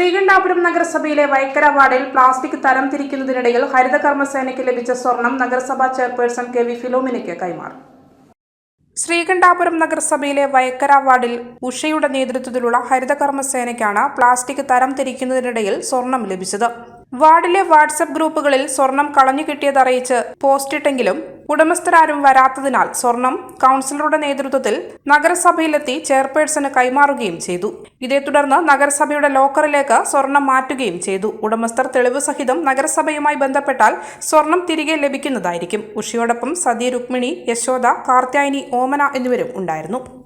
ശ്രീകണ്ഠാപുരം നഗരസഭയിലെ വൈക്കര വാർഡിൽ പ്ലാസ്റ്റിക് തരം തിരിക്കുന്നതിനിടയിൽ ഹരിത കർമ്മസേനയ്ക്ക് ലഭിച്ച സ്വർണം നഗരസഭാ ചെയർപേഴ്സൺ കെ വി ഫിലോമിനയ്ക്ക് കൈമാറി. ശ്രീകണ്ഠാപുരം നഗരസഭയിലെ വയക്കര വാർഡിൽ ഉഷയുടെ നേതൃത്വത്തിലുള്ള ഹരിത കർമ്മസേനയ്ക്കാണ് പ്ലാസ്റ്റിക് തരം തിരിക്കുന്നതിനിടയിൽ സ്വർണം ലഭിച്ചത്. വാർഡിലെ വാട്സപ്പ് ഗ്രൂപ്പുകളിൽ സ്വർണം കളഞ്ഞു കിട്ടിയതറിയിച്ച് പോസ്റ്റിട്ടെങ്കിലും ഉടമസ്ഥരാരും വരാത്തതിനാൽ സ്വർണം കൗൺസിലറുടെ നേതൃത്വത്തിൽ നഗരസഭയിലെത്തി ചെയർപേഴ്സന് കൈമാറുകയും ചെയ്തു. ഇതേ തുടർന്ന് നഗരസഭയുടെ ലോക്കറിലേക്ക് സ്വർണം മാറ്റുകയും ചെയ്തു. ഉടമസ്ഥർ തെളിവ് സഹിതം നഗരസഭയുമായി ബന്ധപ്പെട്ടാൽ സ്വർണം തിരികെ ലഭിക്കുന്നതായിരിക്കും. ഉഷയോടൊപ്പം സതി രുക്മിണി യശോദ കാർത്യായനി ഓമന എന്നിവരും ഉണ്ടായിരുന്നു.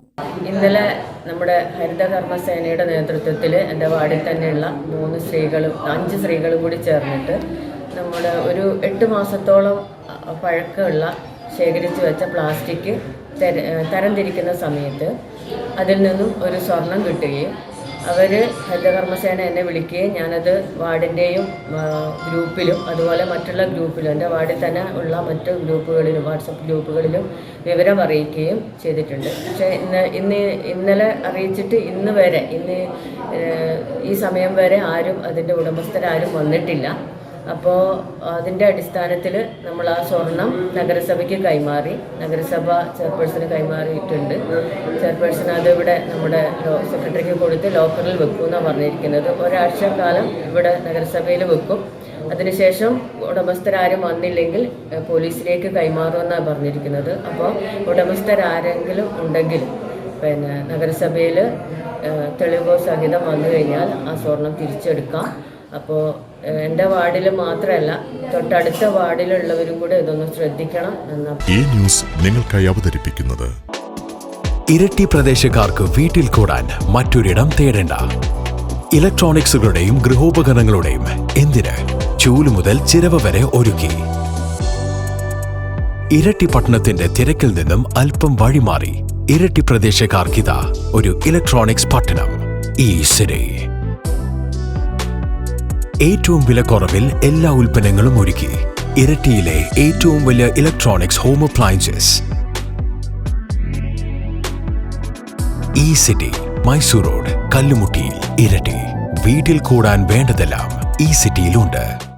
ഇന്നലെ നമ്മുടെ ഹരിത കർമ്മസേനയുടെ നേതൃത്വത്തിൽ എന്റെ വാർഡിൽ തന്നെയുള്ള മൂന്ന് സ്ത്രീകളും അഞ്ച് സ്ത്രീകളും കൂടി ചേർന്നിട്ട് നമ്മുടെ ഒരു എട്ട് മാസത്തോളം പഴക്കമുള്ള ശേഖരിച്ച് വെച്ച പ്ലാസ്റ്റിക് തര തരംതിരിക്കുന്ന സമയത്ത് അതിൽ നിന്നും ഒരു സ്വർണം കിട്ടുകയും അവർ ഹരിതകർമ്മസേന എന്നെ വിളിക്കുകയും ഞാനത് വാർഡിന്റെയും ഗ്രൂപ്പിലും അതുപോലെ മറ്റുള്ള ഗ്രൂപ്പിലും എന്റെ വാർഡിൽ തന്നെ ഉള്ള മറ്റ് ഗ്രൂപ്പുകളിലും വാട്സപ്പ് ഗ്രൂപ്പുകളിലും വിവരം അറിയിക്കുകയും ചെയ്തിട്ടുണ്ട്. പക്ഷേ ഇന്ന് ഇന്ന് ഇന്നലെ അറിയിച്ചിട്ട് ഇന്ന് വരെ ഇന്ന് ഈ സമയം വരെ ആരും അതിന്റെ ഉടമസ്ഥരാരും വന്നിട്ടില്ല. അപ്പോൾ അതിന്റെ അടിസ്ഥാനത്തിൽ നമ്മൾ ആ സ്വർണം നഗരസഭയ്ക്ക് കൈമാറി നഗരസഭ ചെയർപേഴ്സണ് കൈമാറിയിട്ടുണ്ട്. ചെയർപേഴ്സൺ അത് ഇവിടെ നമ്മുടെ സെക്രട്ടറിക്ക് കൊടുത്ത് ലോക്കറിൽ വെക്കും എന്നാണ് പറഞ്ഞിരിക്കുന്നത്. ഒരാഴ്ച കാലം ഇവിടെ നഗരസഭയിൽ വെക്കും. അതിനുശേഷം ഉടമസ്ഥരാരും വന്നില്ലെങ്കിൽ പോലീസിലേക്ക് കൈമാറുമെന്നാണ് പറഞ്ഞിരിക്കുന്നത്. അപ്പോൾ ഉടമസ്ഥരാരെങ്കിലും ഉണ്ടെങ്കിൽ പിന്നെ നഗരസഭയിൽ തെളിവോ സഹിതം വന്നു കഴിഞ്ഞാൽ ആ സ്വർണം തിരിച്ചെടുക്കാം. അപ്പോൾ എന്റെ വാർഡിൽ മാത്രമല്ല തൊട്ടടുത്ത വാർഡിലുള്ളവരും കൂടെ ഇതൊന്ന് ശ്രദ്ധിക്കണം എന്ന. ഈ ന്യൂസ് നിങ്ങൾക്കായി അവതരിപ്പിക്കുന്നത്. ഇരട്ടി പ്രദേശക്കാർക്ക് വീട്ടിൽ കൂടാൻ മറ്റൊരിടം തേടേണ്ട. ഇലക്ട്രോണിക്സുകളുടെയും ഗൃഹോപകരണങ്ങളുടെയും എന്തിന് ചൂൽ മുതൽ ചിരവ വരെ ഒരുക്കി. ഇരട്ടി പട്ടണത്തിന്റെ തിരക്കിൽ നിന്നും അല്പം വഴിമാറി ഇരട്ടി പ്രദേശക്കാർക്കിത ഒരു ഇലക്ട്രോണിക്സ് പട്ടണം. ഈ സിറ്റി ഏറ്റവും വിലക്കുറവിൽ എല്ലാ ഉൽപ്പന്നങ്ങളും ഒരുക്കി. ഇരട്ടിയിലെ ഏറ്റവും വലിയ ഇലക്ട്രോണിക്സ് ഹോം അപ്ലയൻസസ് ഈ സിറ്റി മൈസൂർ റോഡ് കല്ലുമുട്ടിയിൽ ഇരട്ടി. വീട്ടിൽ കൂടാൻ വേണ്ടതെല്ലാം ഈ സിറ്റിയിലുണ്ട്